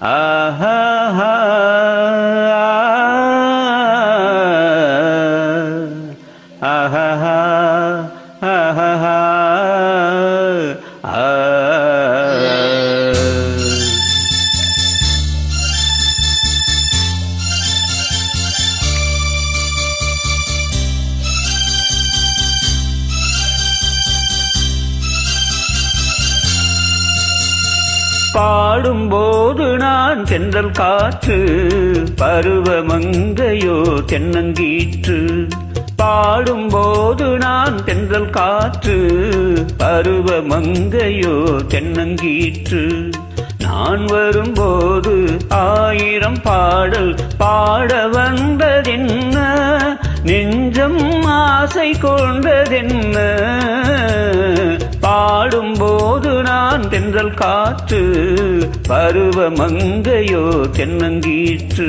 Aha. பாடும்போது நான் தென்றல் காற்று பருவமங்கையோ தென்னங்கீற்று. பாடும்போது நான் தென்றல் காற்று பருவமங்கையோ தென்னங்கீற்று. நான் வரும்போது ஆயிரம் பாடல் பாட வந்ததென்ன? நெஞ்சம் ஆசை கொண்டதென்ன? பாடும்போது நான் தென்றல் காற்று பருவமங்கையோ தென்னங்கீற்று.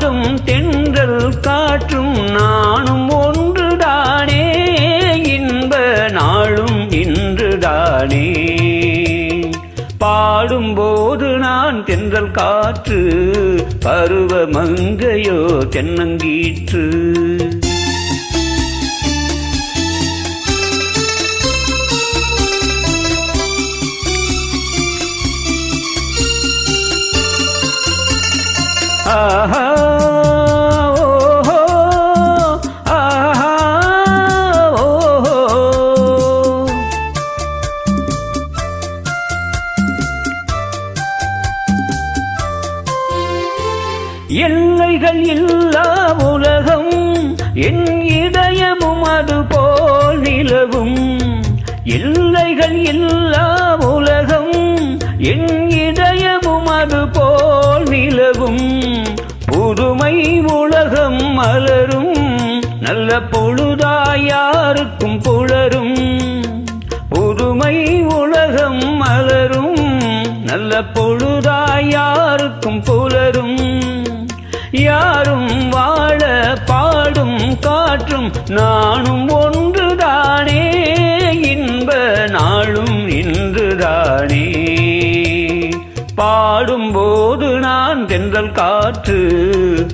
பாடும் தென்றல் காற்றும் நானும் ஒன்றுதானே. இன்ப நாளும் இன்றுதானே. பாடும்போது நான் தென்றல் காற்று பருவ மங்கையோ தென்னங்கீற்று. எல்லைகள் இல்லா உலகம் என் இதயமும் அது போல் நிலவும். எல்லைகள் இல்லா உலகம் என் இதயமும் அது போல் நிலவும். புதுமை உலகம் மலரும் நல்ல பொழுதாய் யாருக்கும் புலரும். புதுமை உலகம் மலரும் நல்ல பொழுதாய் யாருக்கும் புலரும். யாரும் வாழ பாடும் காற்றும் நானும் ஒன்றுதானே. இன்ப நாளும் இன்றுதானே. பாடும்போது நான் தென்றல் காற்று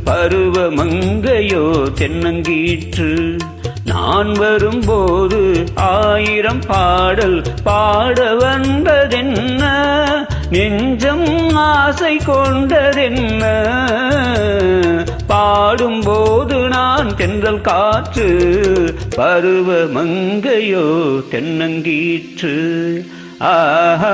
பருவமங்கையோ தென்னங்கீற்று. நான் வரும்போது ஆயிரம் பாடல் பாட வந்ததென்ன? நெஞ்சம் ஆசை கொண்டதென்ன? பாடும்போது நான் தென்றல் காற்று பருவ மங்கையோ தென்னங்கீற்று. ஆஹா